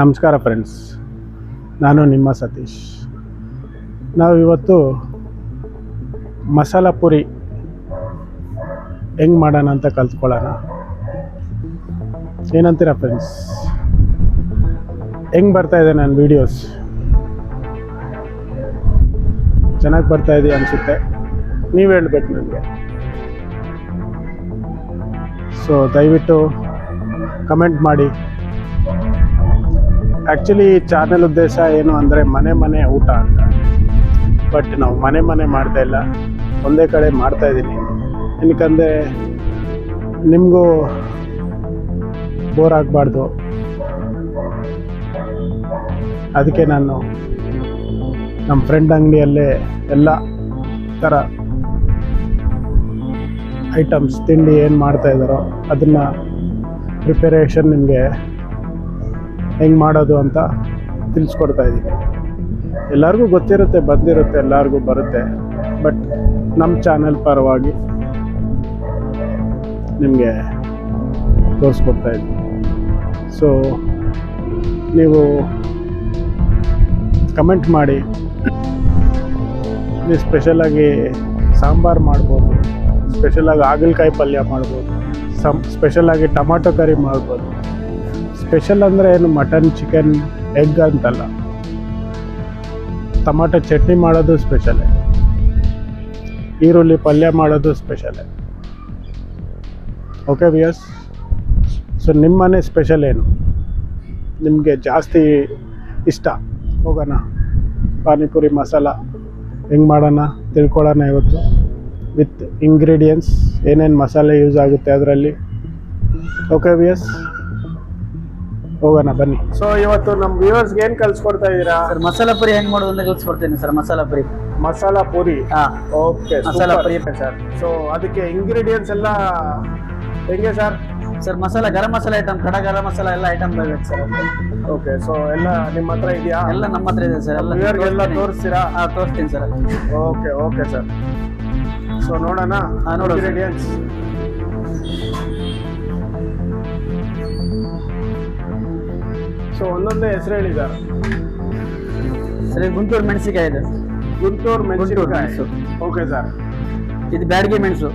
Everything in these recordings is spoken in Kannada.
ನಮಸ್ಕಾರ ಫ್ರೆಂಡ್ಸ್ ನಾನು ನಿಮ್ಮ ಸತೀಶ್. ನಾವು ಇವತ್ತು ಮಸಾಲ ಪುರಿ ಹೆಂಗೆ ಮಾಡೋಣ ಅಂತ ಕಲ್ತ್ಕೊಳ್ಳೋಣ. ಏನಂತೀರ ಫ್ರೆಂಡ್ಸ್ ಹೆಂಗೆ ಬರ್ತಾ ಇದೆ ನನ್ನ ವೀಡಿಯೋಸ್ ಚೆನ್ನಾಗಿ ಬರ್ತಾ ಇದೆ ಅನಿಸುತ್ತೆ? ನೀವು ಹೇಳ್ಬೇಕು ನನಗೆ. ಸೊ ದಯವಿಟ್ಟು ಕಮೆಂಟ್ ಮಾಡಿ. ಆ್ಯಕ್ಚುಲಿ ಚಾನೆಲ್ ಉದ್ದೇಶ ಏನು ಅಂದರೆ ಮನೆ ಮನೆ ಊಟ ಅಂತ. ಬಟ್ ನಾವು ಮನೆ ಮನೆ ಮಾಡ್ತಾ ಇಲ್ಲ. ಒಂದೇ ಕಡೆ ಮಾಡ್ತಾ ಇದ್ದೀನಿ. ಏನಕ್ಕಂದರೆ ನಿಮಗೂ ಬೋರ್ ಆಗಬಾರ್ದು. ಅದಕ್ಕೆ ನಾನು ನಮ್ಮ ಫ್ರೆಂಡ್ ಅಂಗಡಿಯಲ್ಲೇ ಎಲ್ಲ ಥರ ಐಟಮ್ಸ್ ತಿಂಡಿ ಏನು ಮಾಡ್ತಾಯಿದ್ದಾರೋ ಅದನ್ನು ಪ್ರಿಪರೇಷನ್ ನಿಮಗೆ ಹೆಂಗೆ ಮಾಡೋದು ಅಂತ ತಿಳಿಸ್ಕೊಡ್ತಾ ಇದ್ದೀನಿ ಎಲ್ಲರಿಗೂ ಗೊತ್ತಿರುತ್ತೆ, ಬಂದಿರುತ್ತೆ, ಎಲ್ಲರಿಗೂ ಬರುತ್ತೆ. ಬಟ್ ನಮ್ಮ ಚಾನೆಲ್ ಪರವಾಗಿ ನಿಮಗೆ ತೋರಿಸ್ಕೊಡ್ತಾ ಇದ್ದೀನಿ ಸೊ ನೀವು ಕಮೆಂಟ್ ಮಾಡಿ. ನೀವು ಸ್ಪೆಷಲಾಗಿ ಸಾಂಬಾರು ಮಾಡ್ಬೋದು ಸ್ಪೆಷಲಾಗಿ ಹಾಗಲಕಾಯಿ ಪಲ್ಯ ಮಾಡ್ಬೋದು ಸಮ್ ಸ್ಪೆಷಲಾಗಿ ಟೊಮಾಟೊ ಕರಿ ಮಾಡ್ಬೋದು. ಸ್ಪೆಷಲ್ ಅಂದರೆ ಏನು ಮಟನ್ ಚಿಕನ್ ಎಗ್ ಅಂತಲ್ಲ. ಟೊಮಾಟೊ ಚಟ್ನಿ ಮಾಡೋದು ಸ್ಪೆಷಲೇ ಈರುಳ್ಳಿ ಪಲ್ಯ ಮಾಡೋದು ಸ್ಪೆಷಲೇ ಓಕೆ ವಿಯಸ್ ಸೊ ನಿಮ್ಮನೆ ಸ್ಪೆಷಲ್ ಏನು? ನಿಮಗೆ ಜಾಸ್ತಿ ಇಷ್ಟ? ಹೋಗೋಣ. ಪಾನಿಪುರಿ ಮಸಾಲ ಹೆಂಗೆ ಮಾಡೋಣ? ತಿಳ್ಕೊಳ್ಳೋಣ ಇವತ್ತು. ವಿತ್ ಇಂಗ್ರೀಡಿಯೆಂಟ್ಸ್ ಏನೇನು ಮಸಾಲೆ ಯೂಸ್ ಆಗುತ್ತೆ ಅದರಲ್ಲಿ. ಓಕೆ ವಿಯಸ್ ಹೋಗೋಣ ಬನ್ನಿ. ಸೊ ಇವತ್ತು ನಮ್ಮ ವ್ಯೂವರ್ಸ್ಗೆ ಏನು ಕಲ್ಸ್ಕೊಡ್ತಾ ಇದೀರಾ ಸರ್ ಮಸಾಲ ಪುರಿ ಹೆಂಗ್ ಮಾಡೋದು ಅಂತ ಕಲ್ಸ್ಕೊಡ್ತೀನಿ ಸರ್ ಮಸಾಲ ಪುರಿ. ಮಸಾಲ ಪೂರಿ? ಹಾ. Okay masala puri. Sir so ಅದಕ್ಕೆ ಇಂಗ್ರೀಡಿಯೆಂಟ್ಸ್ ಎಲ್ಲ ಹೆಂಗೆ sir? Sir masala garam masala item ಕಡ ಗರಂ ಮಸಾಲ ಎಲ್ಲ ಐಟಮ್ ಬೇಕು ಸರ್. ಓಕೆ ಸೊ ಎಲ್ಲ ನಿಮ್ಮ ಹತ್ರ ಇದೆಯಾ? ಎಲ್ಲ ನಮ್ಮ ಹತ್ರ ಇದೆ ಸರ್ ಎಲ್ಲ ಎಲ್ಲ ತೋರಿಸ್ತೀರಾ? ಹಾ ತೋರಿಸ್ತೀನಿ sir. Okay okay sir so ನೋಡೋಣ ಇಂಗ್ರೀಡಿಯೆಂಟ್ಸ್ ಸೊ ಒಂದೊಂದೇ ಹೆಸರು ಹೇಳಿದ್ದಾರೆ ಸರ್ ಗುಂಟೂರು ಮೆಣಸಿಕಾಯಿ ಇದೆ. ಗುಂಟೂರು ಮೆಣಸಿನಕಾಯಿ. ಮೆಣಸು. Okay sir. ಇದು ಬ್ಯಾಡಿಗೆ ಮೆಣಸು.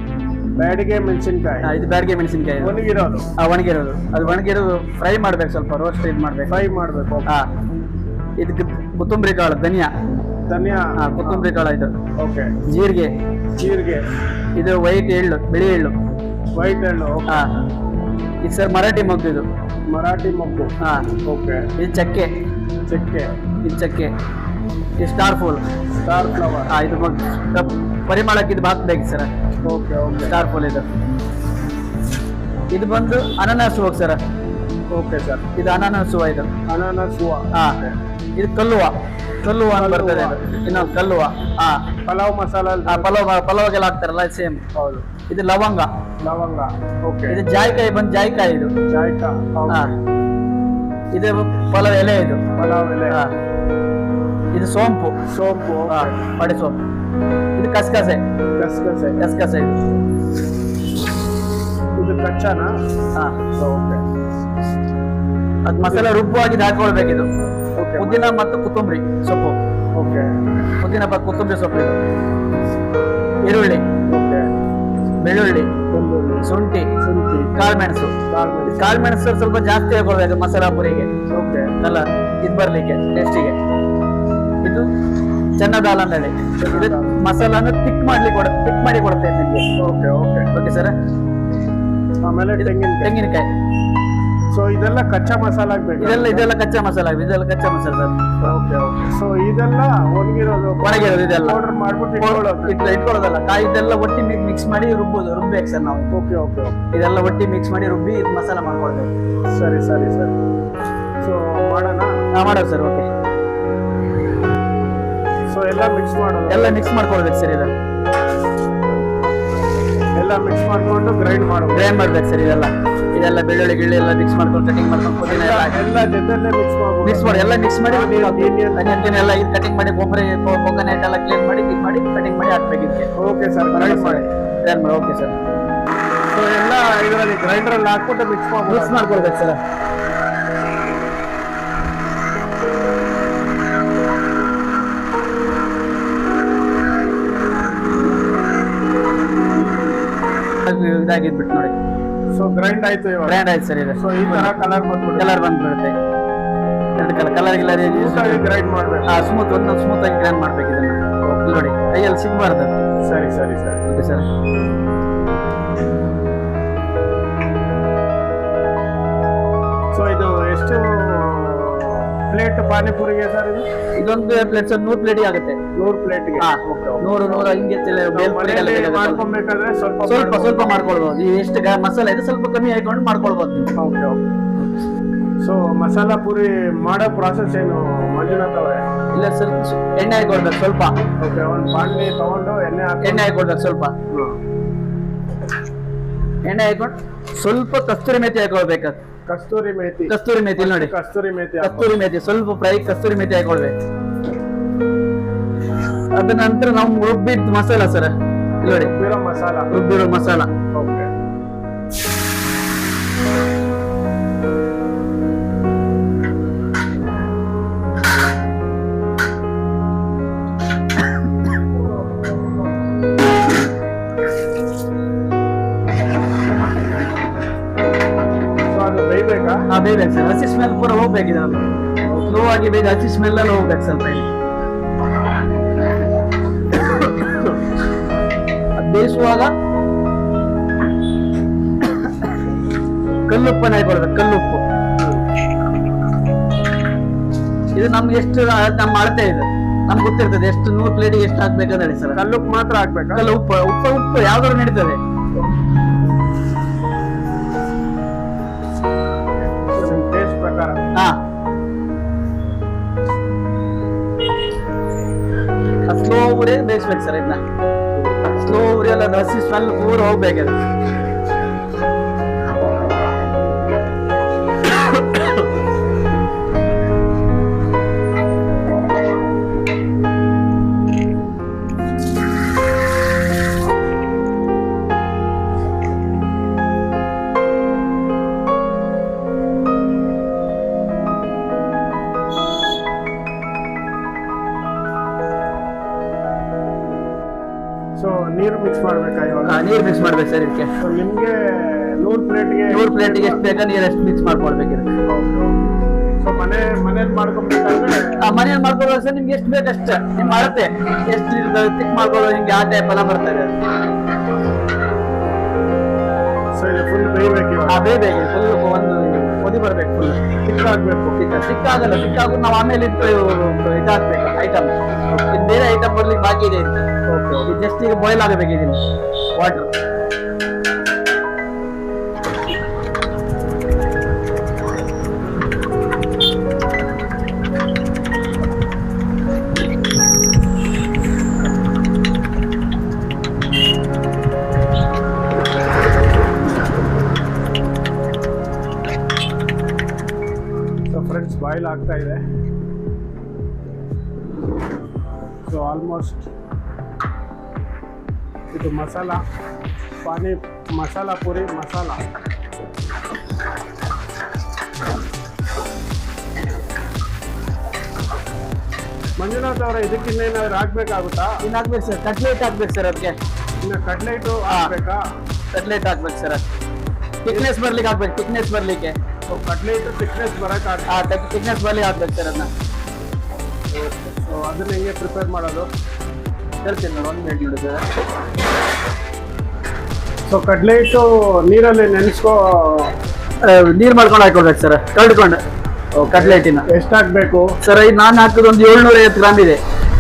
ಬ್ಯಾಡಿಗೆ ಮೆಣಸಿನಕಾಯಿ. ಹಾ, ಇದು ಬ್ಯಾಡಿಗೆ ಮೆಣಸಿನಕಾಯಿ ಇದು. ಒಣಗಿರೋದು. ಹಾ ಒಣಗಿರೋದು. ಅದು ಒಣಗಿರೋದು ಫ್ರೈ ಮಾಡ್ಬೇಕು ಸ್ವಲ್ಪ ರೋಸ್ಟ್ ಇದು ಮಾಡ್ಬೇಕು. ಫ್ರೈ ಮಾಡಬೇಕು ಹಾ. ಇದು ಕೊತ್ತಂಬರಿ ಕಾಳು ಧನಿಯಾ. ಧನಿಯಾ. ಹಾ ಕೊತ್ತಂಬರಿ ಕಾಳು ಇದು. ಓಕೆ. ಜೀರಿಗೆ. ಜೀರಿಗೆ. ಇದು ವೈಟ್ ಎಳ್ಳು ಬಿಳಿ ಎಳ್ಳು. ವೈಟ್ ಎಳ್ಳು ಹಾ. ಇದು ಸರ್ ಮರಾಠಿ ಮೊಗ್ಗು ಇದು. ಮರಾಠಿ ಮೊಗ್ಗು. ಹಾಂ. ಓಕೆ. ಇದು ಚಕ್ಕೆ. ಚಕ್ಕೆ. ಇದು ಚಕ್ಕೆ. ಇದು ಸ್ಟಾರ್ ಫುಲ್ ಸ್ಟಾರ್ ಫ್ಲವರ್ ಹಾಂ ಇದು ಪರಿಮಳಕ್ಕೆ ಇದು ಹಾಕ್ಬೇಕು ಸರ್. Okay okay. ಸ್ಟಾರ್ ಫುಲ್ ಇದು. ಇದು ಬಂದು ಅನಾನಸ್ ಹೋಗಿ ಸರ್. ಓಕೆ ಸರ್ ಇದು ಅನಾನಸ್ ಹೂವ ಇದು. ಅನಾನಸ್ ಹೂವು. ಹಾ. ಇದು ಕಲ್ಲುವ. ಕಲ್ಲುವ ಅಂತ ಬರ್ತದೆ. ಇನ್ನೊಂದು ಕಲ್ಲುವ. ಹಾ. ಪಲಾವ್ ಮಸಾಲ ಪಲಾವ್ ಪಲಾವ್ಗೆಲ್ಲ ಹಾಕ್ತಾರಲ್ಲ ಸೇಮ್ ಹೌದು. ಇದು ಲವಂಗ. ಲವಂಗ. ಓಕೆ ಇದು ಜಾಯಿಕಾಯಿ ಬಂದು ಜಾಯಿಕಾಯಿ ಇದು. ಜಾಯ್ಕ ಹಾ. ಇದು ಪಲಾವ್ ಎಲೆ ಇದು. ಪಲಾವ್ ಎಲೆ. ಹಾ. ಇದು ಸೋಂಪು. ಸೋಂಪು ಹಾಂ ಪಡೆ ಸೋಂಪು. ಇದು ಕಸಕಸೆ. ಕಸಕಸೆ. ಕಸಕಸೆ ಇದು. ಇದು ಕಚ್ಚಾನಾ? ಹಾ. ಓಕೆ ಅದು ಮಸಾಲೆ ರುಬ್ಬವಾಗಿ ಹಾಕೊಳ್ಬೇಕು ಇದು ಓಕೆ ಪುದೀನ ಮತ್ತು ಕೊತ್ತಂಬರಿ ಸೊಪ್ಪು. ಓಕೆ ಪುದೀನ ಮತ್ತು ಕೊತ್ತಂಬರಿ ಸೊಪ್ಪು ಇದು. ಈರುಳ್ಳಿ. ಬೆಳ್ಳುಳ್ಳಿ. ಶುಂಠಿ. ಶುಂಠಿ. ಕಾಳುಮೆಣಸು ಕಾಳು ಕಾಳುಮೆಣಸು ಸ್ವಲ್ಪ ಜಾಸ್ತಿ ಹಾಕೊಳ್ಬೇಕು ಮಸಾಲಾ ಪುರಿಗೆ. ಅಲ್ಲ ಇದು ಬರ್ಲಿಕ್ಕೆ ಟೇಸ್ಟಿಗೆ ಇದು ಚೆನ್ನ ದಾಲ್ ಅಂತ ಹೇಳಿ ಇದು ಮಸಾಲಾನ ತಿಕ್ ಮಾಡ್ಲಿ ಕೊಡ ತಿಕ್ ಮಾಡಿ ಕೊಡ್ತೇನೆ ನಿಮಗೆ. ಓಕೆ ಓಕೆ ಓಕೆ ಸರ್ ಆಮೇಲೆ ತೆಂಗಿನಕಾಯಿ. ಸೊ ಇದೆಲ್ಲ ಕಚ್ಚಾ ಮಸಾಲ ಆಗ್ಬೇಕು ಇದೆಲ್ಲ ಇದೆಲ್ಲ ಕಚ್ಚಾ ಮಸಾಲ ಇದೆಲ್ಲ ಕಚ್ಚಾ masala sir. Okay okay so ಇದೆಲ್ಲ ಒಣಗಿರೋದು ಒಣಗಿರೋದು ಇದೆಲ್ಲ. ಆರ್ಡರ್ ಮಾಡ್ಬಿಟ್ಟು ಇಟ್ಕೊಳ್ಳೋದು. ಇಟ್ಕೊಳ್ಳೋದಲ್ಲ. ಕಾಯಿ ಇದೆಲ್ಲ ಒಟ್ಟಿ ಮಿಕ್ಸ್ ಮಾಡಿ ರುಬ್ಬೋದು. ರುಬ್ಬೇಕು ಸರ್ ನಾವು. ಓಕೆ ಓಕೆ ಓಕೆ ಇದೆಲ್ಲ ಒಟ್ಟಿ ಮಿಕ್ಸ್ ಮಾಡಿ ರುಬ್ಬಿ ಇದು ಮಸಾಲ ಮಾಡ್ಕೊಳ್ಬೇಕು. ಸರಿ ಸರಿ ಸರ್. ಸೊ ಮಾಡೋಣ? ನಾ ಮಾಡೋದು ಸರ್ ಓಕೆ. ಸೊ ಎಲ್ಲ ಮಿಕ್ಸ್ ಮಾಡೋದು? ಎಲ್ಲ ಮಿಕ್ಸ್ ಮಾಡ್ಕೊಳ್ಬೇಕು ಸರ್ ಇದೆಲ್ಲ. ಎಲ್ಲ ಮಿಕ್ಸ್ ಮಾಡ್ಕೊಂಡು ಗ್ರೈಂಡ್ ಮಾಡೋದು? ಗ್ರೈಂಡ್ ಮಾಡ್ಬೇಕು ಸರ್ ಇದೆಲ್ಲ. ಇದೆಲ್ಲ ಬೆಳ್ಳುಳ್ಳಿ ಗಿಳ್ಳಿ ಎಲ್ಲ ಮಿಕ್ಸ್ ಮಾಡ್ಕೊಂಡು ಕಟಿಂಗ್ ಮಾಡ್ಕೊಂಡು ಪುದೀನ ಎಲ್ಲ ಮಿಕ್ಸ್ ಮಿಕ್ಸ್ ಮಾಡಿ ಎಲ್ಲ ಮಿಕ್ಸ್ ಮಾಡಿ ಮೆಣಸಿನ ಎಲ್ಲ ಇದು ಕಟಿಂಗ್ ಮಾಡಿ ಕೊಬ್ಬರಿ ಕೊಕೊನೆಟ್ ಎಲ್ಲ ಕ್ಲೀನ್ ಮಾಡಿ ಮಾಡಿ ಕಟಿಂಗ್ ಮಾಡಿ ಹಾಕ್ಬೇಕಿತ್ತು ಓಕೆ ಸರ್ ಕಟಿಂಗ್ ಮಾಡಿ. ಕ್ಲಿಯರ್ ಓಕೆ ಸರ್ ಸೊ ಎಲ್ಲ ಇದರಲ್ಲಿ ಗ್ರೈಂಡರಲ್ಲಿ ಹಾಕ್ಬಿಟ್ಟು ಮಿಕ್ಸ್ ಮಾಡಿ ಮಿಕ್ಸ್ ಮಾಡ್ಕೊಳ್ಬೇಕು ಸರ್ ಇದಾಗಿದ್ಬಿಟ್ಟು ನೋಡಿ. ಸೊ ಗ್ರೈಂಡ್ ಆಯ್ತು ಇವಾಗ. ಬ್ರ್ಯಾಂಡ್ ಆಯ್ತು ಸರ್ ಇದು. ಸೊ ಈ ತರ ಕಲರ್ ಬಂದ್ಬಿಡುತ್ತೆ. ಕಲರ್ ಬಂದ್ಬಿಡುತ್ತೆ. ಎರಡು ಕಲರ್ ಕಲರ್ ಗಿಲರ್ ಗ್ರೈಂಡ್ ಮಾಡ್ಬೇಕು. ಸ್ಮೂತ್ ಒಂದು ಸ್ಮೂತ್ ಆಗಿ ಗ್ರೈಂಡ್ ಮಾಡ್ಬೇಕು ಇದನ್ನ. ನೋಡಿ ಕೈಯಲ್ಲಿ ಸಿಗ್ಬಾರ್ದು. ಸರಿ ಸರಿ ಸರ್. ಓಕೆ ಸರ್ ಸೊ ಇದು ಎಷ್ಟು ಪ್ಲೇಟ್ ಪಾನಿಪುರಿಗೆ ಸರ್ ಇದು? ಇದೊಂದು ಪ್ಲೇಟ್ ಸರ್ ನೂರು ಪ್ಲೇಟ್ ಆಗುತ್ತೆ. ನೂರು ಪ್ಲೇಟ್ಗೆ ಹಾ ನೂರು ನೂರು ಹಿಂಗೆ ಬೇಕಾಗುತ್ತೆ. ಮಾಡ್ಕೊಬೇಕಾದ್ರೆ ಸ್ವಲ್ಪ ಸ್ವಲ್ಪ ಸ್ವಲ್ಪ ಮಾಡ್ಕೊಳ್ಬಹುದು ಈ ಎಷ್ಟು ಗ- ಮಸಾಲೆ ಇದೆ ಸ್ವಲ್ಪ ಕಮ್ಮಿ ಹಾಕೊಂಡು ಮಾಡ್ಕೊಳ್ಬಹುದು ನೀವು. ಓಕೆ ಸೊ ಮಸಾಲಾ ಪೂರಿ ಮಾಡೋ ಪ್ರಾಸೆಸ್ ಏನು ಮಂಜುನಾಥ್ ಅವರೇ? ಇಲ್ಲ ಸರ್ ಎಣ್ಣೆ ಹಾಕೊಳ್ಬೇಕು ಸ್ವಲ್ಪ. ಓಕೆ ಒಂದು ಬಾಣಲಿ ತಗೊಂಡು ಎಣ್ಣೆ ಹಾಕಿ. ಎಣ್ಣೆ ಹಾಕೊಳ್ಬೇಕು ಸ್ವಲ್ಪ. ಎಣ್ಣೆ ಹಾಕೊಂಡು ಸ್ವಲ್ಪ ಕಸ್ತೂರಿ ಮೆಥಿ ಹಾಕೊಳ್ಬೇಕು. ಕಸ್ತೂರಿ ಮೇತಿ. ಕಸ್ತೂರಿ ಮೇತಿ ಇಲ್ಲಿ ನೋಡಿ. ಕಸ್ತೂರಿ ಮೇತಿ. ಕಸ್ತೂರಿ ಮೇತಿ ಸ್ವಲ್ಪ ಫ್ರೈ ಕಸ್ತೂರಿ ಮೇತಿ ಹಾಕೊಳ್ಬೇಕು. ಅದ ನಂತರ ನಾವು ರುಬ್ಬಿದ್ ಮಸಾಲ ಸರ್. ನೋಡಿ. ರುಬ್ಬಿರೋ ಮಸಾಲ. ರುಬ್ಬಿರೋ ಮಸಾಲ. ಓಕೆ. ಬೇಯ್ಬೇಕಾ ಹಾ ಬೇಯ್ಬೇಕು ಸರ್. ಹಸಿ ಸ್ಮೆಲ್ ಪೂರ ಹೋಗ್ಬೇಕಿದೆ ಸ್ಲೋ ಆಗಿ ಬೇಗ ಹಸಿ ಸ್ಮೆಲ್ ಎಲ್ಲ ಹೋಗ್ಬೇಕು ಸ್ವಲ್ಪ ಬೇಯಿಸುವಾಗ ಕಲ್ಲುಪ್ಪನ್ನ ಹಾಕೊಳ್ಬೇಕು ಕಲ್ಲುಪ್ಪು. ಇದು ನಮ್ಗೆ ಎಷ್ಟು ನಮ್ಮ ಅಳತೆ ಇದೆ. ನಮ್ಗೆ ಗೊತ್ತಿರ್ತದೆ ಎಷ್ಟು ನೂರು ಪ್ಲೇಟಿಗೆ ಎಷ್ಟು ಹಾಕ್ಬೇಕಂತ ಹೇಳಿ ಸರ್. ಕಲ್ಲುಪ್ಪು ಮಾತ್ರ ಹಾಕ್ಬೇಕು? ಕಲ್ಲು ಉಪ್ಪು ಉಪ್ಪು ಉಪ್ಪು ಯಾವ್ದಾದ್ರು ನಡೀತದೆ. ಬೇಯಿಸ್ಬೇಕು ಸರ್ ಇದನ್ನ ಸ್ಲೋ ಉರಿ ಎಲ್ಲ ಅದು ಹಸಿ ಸ್ಮೆಲ್ ಪೂರ ಹೋಗ್ಬೇಕು ಮಾಡ್ಬೇಕು ಸರ್ ಇದಕ್ಕೆ? ನಿಮ್ಗೆ ನೂರು ಪ್ಲೇಟ್ಗೆ ನೂರು ಪ್ಲೇಟಿಗೆ ಎಷ್ಟು ಬೇಕಾ ನೀರು ಎಷ್ಟು ಮಿಕ್ಸ್ ಮಾಡ್ಕೊಳ್ಬೇಕು ಇದಕ್ಕೆ. ಸೊ ಮನೆ ಮನೇಲಿ ಮಾಡ್ಕೊಬೇಕಾದ್ರೆ ಆ ಮನೇಲಿ ಮಾಡ್ಕೊಳ್ಬೇಕು ಸರ್ ನಿಮ್ಗೆ ಎಷ್ಟು ಬೇಕು ಅಷ್ಟೇ. ನಿಮ್ಗೆ ಅಳತೆ ಎಷ್ಟು ತಿಕ್ ಮಾಡ್ಕೊಳ್ಳೋ ನಿಮ್ಗೆ ಆ ಟೈಪ್ ಎಲ್ಲ ಬರ್ತದೆ ಫುಲ್ ಆ ಫುಲ್ ಒಂದು ಕೊದಿ ಬರಬೇಕು ಫುಲ್ ಸಿಕ್ಕಾಗಲ್ಲ. ಸಿಕ್ಕಾಗ ನಾವು ಆಮೇಲೆ ಇದು ಇದಾಕ್ಬೇಕು ಐಟಮ್ ಬೇರೆ ಐಟಮ್ ಬರ್ಲಿಕ್ಕೆ ಬಾಕಿ ಇದೆ. ಇದು ಜಸ್ಟ್ ಈಗ ಬಾಯ್ಲ್ ಆಗಬೇಕಿದ್ದೀನಿ ವಾಟರ್ ಫ್ರೆಂಡ್ಸ್ ಬಾಯ್ಲ್ ಆಗ್ತಾ ಇದೆ. ಸೊ ಆಲ್ಮೋಸ್ಟ್ ಇದು ಮಸಾಲ ಪಾನಿ ಮಸಾಲ ಪೂರಿ ಮಸಾಲ. ಮಂಜುನಾಥ್ ಅವರ ಇದಕ್ಕೆ ಏನಾದ್ರು ಹಾಕ್ಬೇಕಾಗುತ್ತಾ ಇನ್ನು ಹಾಕ್ಬೇಕು ಸರ್ ಕಟ್ಲೆಟ್ ಹಾಕ್ಬೇಕು ಸರ್ ಅದಕ್ಕೆ. ಇನ್ನು ಕಟ್ಲೈಟು. ಹಾಕ್ಬೇಕಾ ಕಟ್ಲೆಟ್ ಹಾಕ್ಬೇಕು ಸರ್. ಥಿಕ್ನೆಸ್ ಬರ್ಲಿಕ್ಕೆ ಹಾಕ್ಬೇಕು ಥಿಕ್ನೆಸ್ ಬರ್ಲಿಕ್ಕೆ. ಸೊ ಕಟ್ಲೈಟು ಥಿಕ್ನೆಸ್ ಬರಕ್ಕೆ ಆ ಥಿಕ್ನೆಸ್ ಬರ್ಲಿಕ್ಕೆ ಹಾಕ್ಬೇಕು ಸರ್ ಅದನ್ನ. ಸೊ ಅದನ್ನ ಹೇಗೆ ಪ್ರಿಪೇರ್ ಮಾಡೋದು? ಹೇಳ್ತೀನಿ ನೋಡಿ ಒಂದು ಮಿನಿಟ್ ನೋಡಿ ಸರ್. ಸೊ ಕಡ್ಲೈಟು ನೀರಲ್ಲಿ ನೆನೆಸ್ಕೋ ನೀರು ಮಾಡ್ಕೊಂಡು ಹಾಕೊಳ್ಬೇಕು ಸರ್ ಕಳ್ಕೊಂಡು ಹಿಟ್ಟಿನ. ಎಷ್ಟು ಹಾಕ್ಬೇಕು? ಸರ್ ಇದು ನಾನು ಹಾಕಿದ ಒಂದು ಏಳ್ನೂರ ಐವತ್ತು ಗ್ರಾಮ್ ಇದೆ.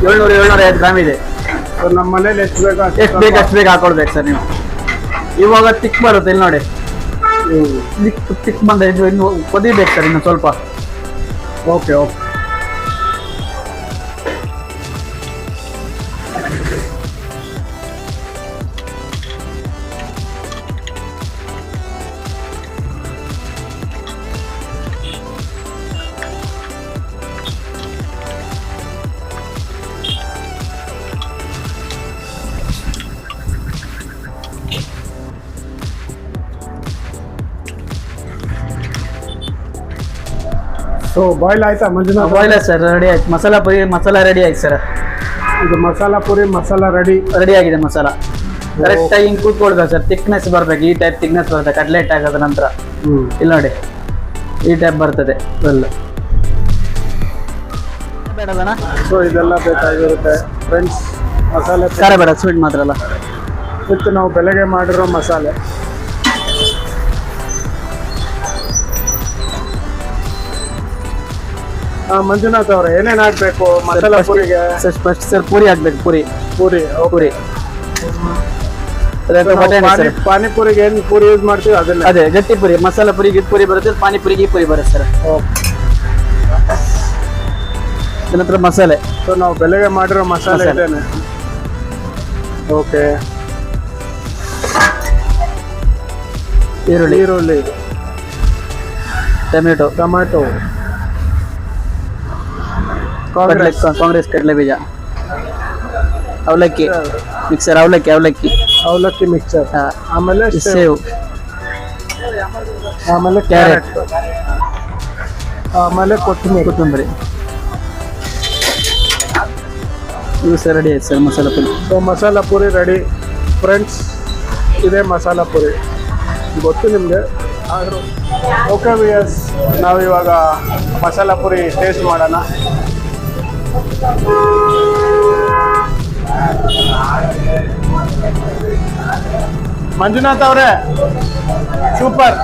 ಏಳ್ನೂರ ಏಳ್ನೂರ ಐವತ್ತು ಗ್ರಾಮ್ ಇದೆ. ಸೊ ನಮ್ಮ ಮನೇಲಿ ಎಷ್ಟು ಬೇಕು ಅಷ್ಟು ಎಷ್ಟು ಬೇಕು ಅಷ್ಟು ಬೇಕು ಹಾಕೊಳ್ಬೇಕು ಸರ್ ನೀವು. ಇವಾಗ ತಿಕ್ ಬರುತ್ತೆ ಇಲ್ಲಿ ನೋಡಿ. ಚಿಕ್ಕ ತಿಕ್ ಬಂದ ಇದು ಇನ್ನು ಕೊದಿಬೇಕು ಸರ್ ಇನ್ನು ಸ್ವಲ್ಪ. ಓಕೆ ಓಕೆ ಸೊ ಬಾಯ್ಲ್ ಆಯ್ತಾ? ಮಂಜುನಾಥ್? ಬಾಯ್ಲ ಸರ್ ರೆಡಿ ಆಯ್ತು. ಮಸಾಲ ಪುರಿ ಮಸಾಲಾ ರೆಡಿ ಆಯ್ತು ಸರ್ ಇದು ಮಸಾಲ ಪುರಿ ಮಸಾಲ ರೆಡಿ ರೆಡಿ ಆಗಿದೆ ಮಸಾಲ. ಕರೆಕ್ಟ್ ಆಗಿ ಹಿಂಗೆ ಕೂತ್ಕೊಳ್ಬೇಕು ಸರ್ ತಿಕ್ನೆಸ್ ಬರ್ಬೇಕು. ಈ ಟೈಪ್ ಥಿಕ್ನೆಸ್ ಬರುತ್ತೆ. ಕಟ್ಲೆಟ್ ಆಗೋದ ನಂತರ. ಇಲ್ಲಿ ನೋಡಿ. ಈ ಟೈಪ್ ಬರ್ತದೆ. ಎಲ್ಲ ಬೇಡದಣ್ಣ? ಸೊ ಇದೆಲ್ಲ ಬೇಕಾಗಿರುತ್ತೆ. ಫ್ರೆಂಡ್ಸ್ ಮಸಾಲೆ ಖಾರ ಬೇಡ ಸ್ವೀಟ್ ಮಾತ್ರ ಅಲ್ಲ. ವಿತ್ ನಾವು ಬೆಳಗ್ಗೆ ಮಾಡಿರೋ ಮಸಾಲೆ. ಮಂಜುನಾಥ್ ಅವ್ರೆ ಏನೇನ್ ಹಾಕ್ಬೇಕು ಮಸಾಲಾ ಪೂರಿಗೆ? ಸರ್ ಫಸ್ಟ್ ಸರ್ ಪೂರಿ ಹಾಕ್ಬೇಕು ಪೂರಿ. ಪೂರಿ ಪೂರಿ. ಪಾನಿಪುರಿಗೆ ಏನ್ ಪೂರಿ ಯೂಸ್ ಮಾಡ್ತೀವಿ ಅದನ್ನ? ಅದೇ ಗಟ್ಟಿ ಪೂರಿ ಮಸಾಲಾ ಪುರಿ ಗಿಟ್ ಪುರಿ ಬರುತ್ತೆ ಪಾನಿಪುರಿಗೆ ಪುರಿ ಈ ಪುರಿ ಬರುತ್ತೆ ಸರ್. ನಂತರ ಮಸಾಲೆ. ಸೊ ನಾವು ಬೆಳಗ್ಗೆ ಮಾಡಿರೋ ಮಸಾಲೆ. ಇದೇನೆ. ಓಕೆ ಈರುಳ್ಳಿ. ಈರುಳ್ಳಿ. ಟೊಮೆಟೊ. ಟೊಮ್ಯಾಟೊ ಕಡಲೆ ಕಾಂಗ್ರೆಸ್ ಕಾಂಗ್ರೆಸ್ ಕಡಲೆ ಬೀಜ ಅವಲಕ್ಕಿ ಮಿಕ್ಸರ್ ಅವಲಕ್ಕಿ ಅವಲಕ್ಕಿ. ಅವಲಕ್ಕಿ ಮಿಕ್ಸರ್ ಆಮೇಲೆ ಸೇವ್. ಆಮೇಲೆ ಕ್ಯಾರೆಟ್ ಕ್ಯಾರೆಟ್ ಆಮೇಲೆ ಕೊತ್ತಂಬರಿ. ಕೊತ್ತಂಬರಿ. ಇವು ಸರ್ ರೆಡಿ ಆಯ್ತು sir masala puri. So masala puri ready friends ಇದೇ ಮಸಾಲ ಪೂರಿ. ಗೊತ್ತು ನಿಮಗೆ? ಆದರೂ ಓಕೆ ವಿ ಎಸ್ ನಾವಿವಾಗ ಮಸಾಲ ಪೂರಿ ಟೇಸ್ಟ್ ಮಾಡೋಣ. ಮಂಜುನಾಥ್ ಅವರೇ ಸೂಪರ್.